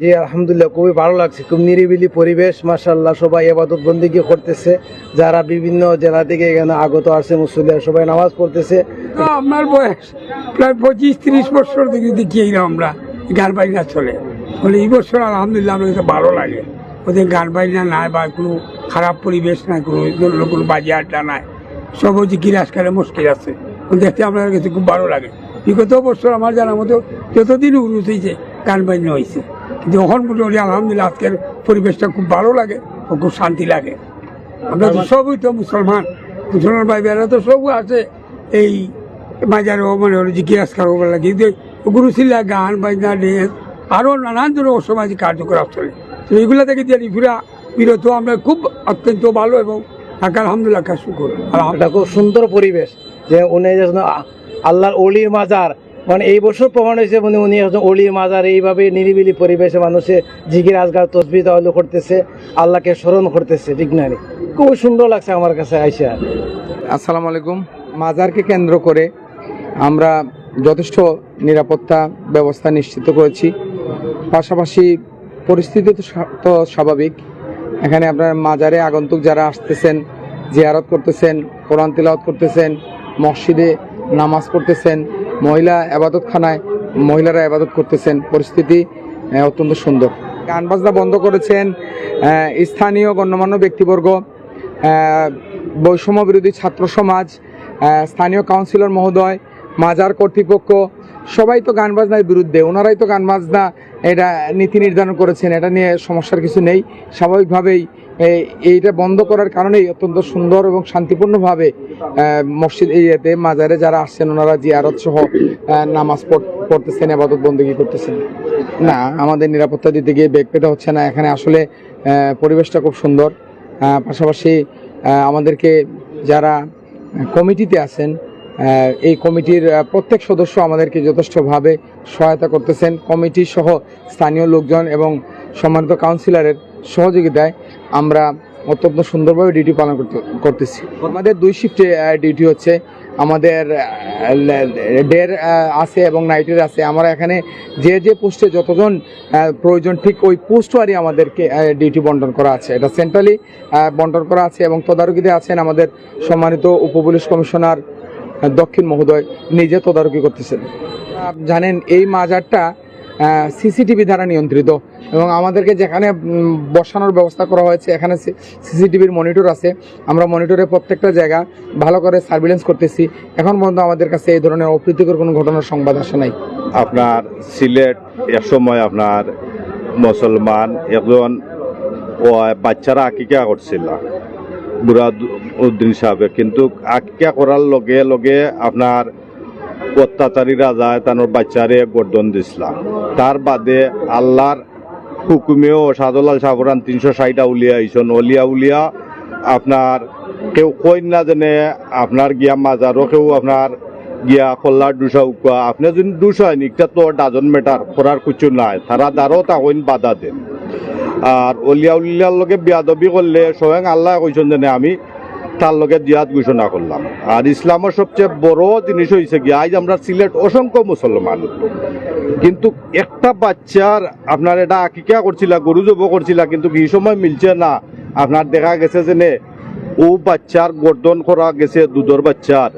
জি, আলহামদুলিল্লাহ, খুবই ভালো লাগছে। খুব নিরিবিলি পরিবেশ মাসাল্লাহ সবাই এবাদত বন্দিকে করতেছে। যারা বিভিন্ন জেলা থেকে এখানে আগত আসছে মুসলিয়া সবাই নামাজ পড়তেছে। আমার বয়স প্রায় পঁচিশ তিরিশ বছর থেকে দেখি এইরকম আমরা। গান বাজনা চলে। বলে এই বছর আলহামদুলিল্লাহ কাছে ভালো লাগে। ওদের গান বাজনা নাই বা কোনো খারাপ পরিবেশ নাই, কোনো কোনো বাজে আড্ডা নাই। সব হচ্ছে গিরাস খেলে মুশকিল আছে। দেখতে আমার কাছে খুব ভালো লাগে। বিগত বছর আমার জানার মতো যতদিন উন্নত হয়েছে, গান বাজনা হয়েছে। কিন্তু এখন মোটামুটি আলহামদুলিল্লাহ আজকের পরিবেশটা খুব ভালো লাগে ও খুব শান্তি লাগে। আমরা তো সবই তো মুসলমান। মুসলমান ভাই বেড়া তো সবই আছে। এই মাজার মানে হলো গিরাজ খারাপ লাগে কিন্তু গুরু শিল্লা গান বাজনা ডেন্স আরও নানান ধরনের অসামাজিক কার্যকলাপ চলে তো এগুলো থেকে যে ঘুরা বিরত আমরা খুব অত্যন্ত ভালো এবং আলহামদুলিল্লাহ কাজ শুকুর খুব সুন্দর পরিবেশ যে উনি আল্লাহর অলির মাজার মানে এই বছর প্রমাণ হয়েছে মানে উনি একজন অলির মাজার, এইভাবে নিরিবিলি পরিবেশে মানুষে জিগির আজগার তসবি তাহলে করতেছে, আল্লাহকে স্মরণ করতেছে, ঠিক না খুব সুন্দর লাগছে আমার কাছে আইসা। আসসালামু আলাইকুম। মাজারকে কেন্দ্র করে আমরা যথেষ্ট নিরাপত্তা ব্যবস্থা নিশ্চিত করেছি। পাশাপাশি পরিস্থিতি তো তো স্বাভাবিক। এখানে আপনার মাজারে আগন্তুক যারা আসতেছেন, জিয়ারত করতেছেন, কোরআন তিলাওয়াত করতেছেন, মসজিদে নামাজ পড়তেছেন মহিলা আবাদতখানায় মহিলারা আবাদত করতেছেন। পরিস্থিতি অত্যন্ত সুন্দর। গান বাজনা বন্ধ করেছেন স্থানীয় গণ্যমান্য ব্যক্তিবর্গ বৈষম্য বিরোধী ছাত্র সমাজ স্থানীয় কাউন্সিলর মহোদয়, মাজার কর্তৃপক্ষ, সবাই তো গান বাজনার বিরুদ্ধে, ওনারাই তো গান বাজনা এটা নীতি নির্ধারণ করেছেন, এটা নিয়ে সমস্যার কিছু নেই। স্বাভাবিকভাবেই এইটা বন্ধ করার কারণেই অত্যন্ত সুন্দর এবং শান্তিপূর্ণভাবে মসজিদ এরিয়াতে মাজারে যারা আসছেন, ওনারা জিয়ারত সহ নামাজ পড়- পড়তেছেন, আবাদত বন্দী করতেছেন। না, আমাদের নিরাপত্তা দিতে গিয়ে বেগ পেতে হচ্ছে না। এখানে আসলে পরিবেশটা খুব সুন্দর। পাশাপাশি আমাদেরকে যারা কমিটিতে আছেন এই কমিটির প্রত্যেক সদস্য আমাদেরকে যথেষ্টভাবে সহায়তা করতেছেন। কমিটি সহ স্থানীয় লোকজন এবং সম্মানিত কাউন্সিলরের সহযোগিতায় আমরা অত্যন্ত সুন্দরভাবে ডিউটি পালন করতে, করতেছি। আমাদের দুই শিফটে ডিউটি হচ্ছে, আমাদের ডের আছে এবং নাইটের আছে। আমরা এখানে যে যে পোস্টে যতজন প্রয়োজন, ঠিক ওই পোস্ট ওয়ারি আমাদেরকে ডিউটি বন্টন করা আছে। এটা সেন্ট্রালি বন্টন করা আছে এবং তদারকিতে আছেন আমাদের সম্মানিত উপপুলিশ কমিশনার দক্ষিণ মহোদয়, নিজে তদারকি করতেছেন। জানেন, এই মাজারটা সিসিটিভি দ্বারা নিয়ন্ত্রিত। এবং আমাদেরকে যেখানে বসানোর ব্যবস্থা করা হয়েছে, এখানে সিসিটিভির মনিটর আছে। আমরা মনিটরে প্রত্যেকটা জায়গা ভালো করে সার্ভিলেন্স করতেছি। এখন পর্যন্ত আমাদের কাছে এই ধরনের অপ্রীতিকর কোনো ঘটনার সংবাদ আসে নাই। আপনার সিলেট এক সময় আপনার মুসলমান একজন বাচ্চারা আকিকা করছিল বুড়া উদ্দিন সাহেবের। কিন্তু আকিকা করার লগে লগে আপনার অত্যাচারীরা যায় তার বাচ্চারে গর্দন দিছিলাম তার বাদে আল্লাহর হুকুমেও সাদুলাল সাহরান তিনশো ষাটটা উলিয়া আইসন। অলিয়া উলিয়া আপনার কেউ কই না যেনে আপনার গিয়া মাজারও কেউ আপনার গিয়া কল্লার দুসা উকা। আপনি যদি দুসা হয় নিকটা তো ডাজন মেটার, করার কিছু নাই। তারা দ্বারও তাহইন বাধা দেন। আর অলিয়া উলিয়ার লগে বিয়াদবি করলে স্বয়ং আল্লাহ কইছেন যে আমি তার লগে জিয়াদ ঘোষণা করলাম। আর ইসলামের সবচেয়ে বড় জিনিস হয়েছে কি আজ আমরা সিলেট অসংখ্য মুসলমান। কিন্তু একটা বাচ্চার আপনার এটা আকিকা করছিল গরু জব করছিল কিন্তু এই সময় মিলছে না। আপনার দেখা গেছে যে নে, ও বাচ্চার গর্দন করা গেছে দুধর বাচ্চার।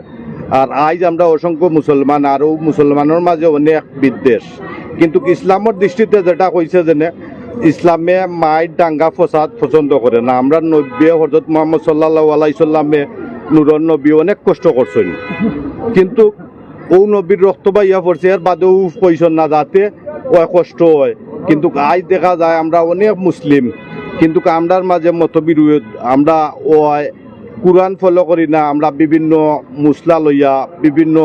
আর আজ আমরা অসংখ্য মুসলমান আর ও মুসলমানের মাঝে অনেক বিদ্বেষ। কিন্তু ইসলামের দৃষ্টিতে যেটা কইছে যে নে, ইসলামে মায়ের ডাঙ্গা ফসাদ পছন্দ করে না। আমরা নব্বী হজরত মোহাম্মদ সাল্লাহ আলাইসাল্লামে নুরন নবী অনেক কষ্ট করছেন। কিন্তু ও নবীর রক্ত বাইয়া পড়ছে, এর বাদেও পয়সন না যাতে ও কষ্ট হয়। কিন্তু আজ দেখা যায় আমরা অনেক মুসলিম, কিন্তু আমরার মাঝে মতবিরোধ। আমরা ও কোরআন ফলো করি না, আমরা বিভিন্ন মুসলা লইয়া, বিভিন্ন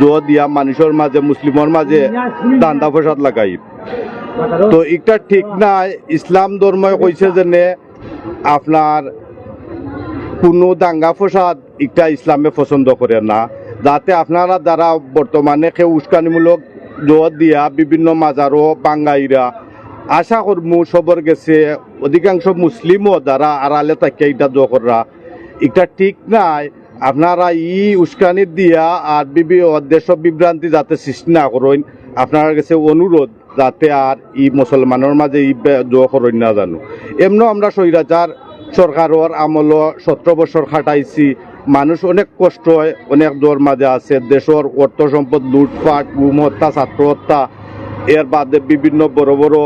দোয়া দিয়া মানুষের মাঝে, মুসলিমের মাঝে দান্দা ফসাদ লাগাই। তো এটা ঠিক নাই। ইসলাম ধর্মই কইছে যে নে আপনার কোনো দাঙ্গা ফসাদ এটা ইসলামে পছন্দ করে না। যাতে আপনারা দ্বারা বর্তমানে কেউ উস্কানিমূলক দোয়া দিয়া বিভিন্ন মাজারও বাঙ্গাইরা আশা করমু সবর গেছে, অধিকাংশ মুসলিমও দ্বারা আড়ালে থাকে এটা দোয়া করা এটা ঠিক নাই। আপনারা ই উস্কানি দিয়া আর বিবি দেশ বিভ্রান্তি যাতে সৃষ্টি না করেন আপনার কাছে অনুরোধ যাতে আর ই মুসলমানের মাঝে ই জো করই না জানো। এমনও আমরা স্বৈরাচার সরকারের আমল সতেরো বছর খাটাইছি। মানুষ অনেক কষ্ট হয়, অনেক দর মাঝে আছে। দেশের অর্থ সম্পদ লুটপাট গুম হত্যা, ছাত্র হত্যা, এর বাদে বিভিন্ন বড় বড়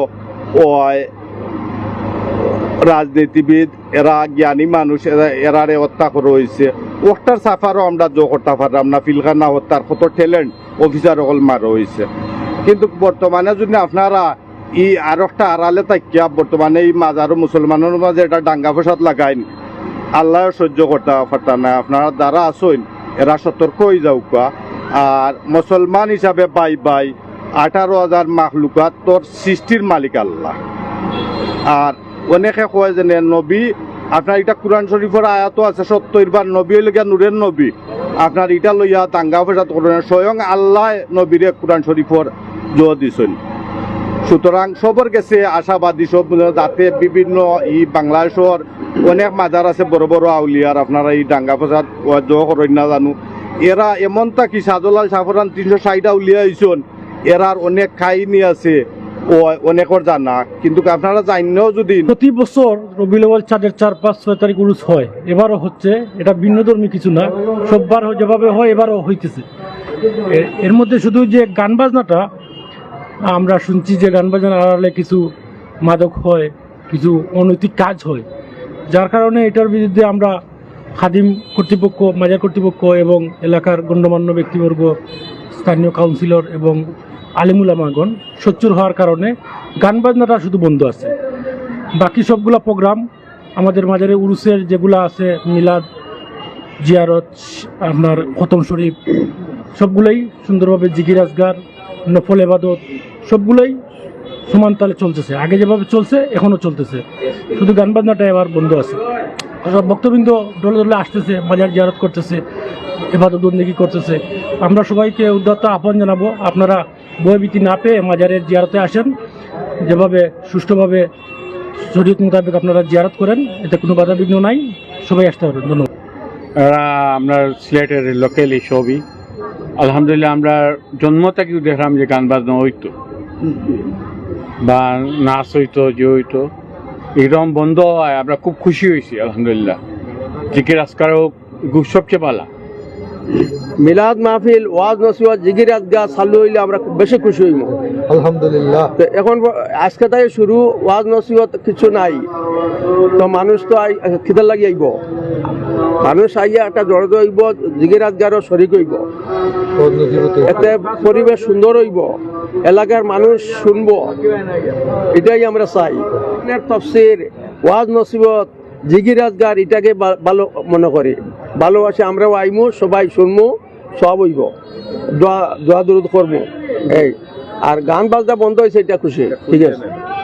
রাজনীতিবিদ, এরা জ্ঞানী মানুষ, এরা এরারে হত্যা করে হয়েছে ওটার সাফারও আমরা জো করতে পারলাম ফিলখানা হত্যার কত ট্যালেন্ট অফিসার হল মারা হয়েছে কিন্তু বর্তমানে যদি আপনারা ই আর একটা আড়ালে তাকিয়া বর্তমানে এই মাজারও মুসলমানের মাঝে এটা ডাঙ্গা ফসাদ লাগাইন, আল্লাহ সহ্য করতে পারতাম না। আপনারা যারা আসইন এরা সতর্ক হয়ে যাউকা আর মুসলমান হিসাবে বাই বাই আঠারো হাজার মাখলুকাত তোর সৃষ্টির মালিক আল্লাহ। আর অনেকে কয় যে নবী, আপনার এটা কোরআন শরীফের আয়াত আছে, সত্তর বার নবী হইলে গিয়া নূরের নবী। আপনার এটা লইয়া দাঙ্গা ফেসাদ করেন স্বয়ং আল্লাহ নবীরে কোরআন শরীফর জো দিছেন। সুতরাং সবর গেছে, আশাবাদী সব যাতে বিভিন্ন ই বাংলাদেশর অনেক মাজার আছে, বড় বড় আউলিয়ার, আপনারা এই ডাঙ্গা ফেসাদ না জানো। এরা এমন কি সাদুলাল সাফরান তিনশো ষাট আউলিয়া হইছন, এরার অনেক কাহিনী আছে, ও অনেকর জানা। কিন্তু আপনারা জানলেও যদি প্রতি বছর রবি আউয়াল চাঁদের চার পাঁচ ছয় তারিখ উরুস হয়। এবারও হচ্ছে, এটা ভিন্নধর্মী কিছু না সববার যেভাবে হয়, এবারও হইতেছে। এর মধ্যে শুধু যে গান বাজনাটা আমরা শুনছি যে গান বাজনার আড়ালে কিছু মাদক হয়, কিছু অনৈতিক কাজ হয়। যার কারণে এটার বিরুদ্ধে আমরা খাদিম কর্তৃপক্ষ, মাজার কর্তৃপক্ষ এবং এলাকার গণ্যমান্য ব্যক্তিবর্গ, স্থানীয় কাউন্সিলর এবং আলিমুলামাগণ সোচ্চুর হওয়ার কারণে গান বাজনাটা শুধু বন্ধ আছে। বাকি সবগুলা প্রোগ্রাম আমাদের মাজারে উরুসের যেগুলো আছে, মিলাদ, জিয়ারত, আপনার খতম শরীফ, সবগুলোই সুন্দরভাবে জিগির আজগার, নফল এবাদত সবগুলোই সমান তালে চলতেছে। আগে যেভাবে চলছে, এখনও চলতেছে। শুধু গান বাজনাটা এবার বন্ধ আছে। সব ভক্তবৃন্দ দলে দলে আসতেছে বাজার জিয়ারত করতেছে, এবাদত বন্দেগি করতেছে। আমরা সবাইকে উদ্যত আহ্বান জানাব, আপনারা বয়ভীতি না পেয়ে মাজারের জিয়ারতে আসেন। যেভাবে সুষ্ঠুভাবে শরীয়ত মোতাবেক আপনারা জিয়ারত করেন, এতে কোনো বাধা বিঘ্ন নাই। সবাই আসতে পারবেন। ধন্যবাদ। আমরা সিলেটের লোকাল এই ছবি। আলহামদুলিল্লাহ, আমরা জন্ম থেকে দেখলাম যে গান বাজনা হইতো বা নাচ হইতো যে হইতো এরকম বন্ধ হয় আমরা খুব খুশি হয়েছি আলহামদুলিল্লাহ। জিকির আজকারও সবচেয়ে পালা মিলাদ মাহফিল ওয়াজ নসিহত জিগির আজগা চালু হইলে আমরা খুব বেশি খুশি হইব। আলহামদুলিল্লাহ। তো এখন আজকে তাই শুরু ওয়াজ নসিহত কিছু নাই। তো মানুষ তো আই- খিদার লাগি আইব। মানুষ আইয়া একটা জড়িত হইব জিগির আজগারও শরিক হইব। এতে পরিবেশ সুন্দর হইব। এলাকার মানুষ শুনব। এটাই আমরা চাই। তফসির, ওয়াজ নসিবত জিগির আজগার এটাকে ভালো মনে করি। ভালোবাসে আমরাও আইমু, সবাই শুনমু, সব হইব। দোয়া দোয়া দুরুদ করব এই, আর গান বাজনা বন্ধ হয়েছে এটা খুশি। ঠিক আছে।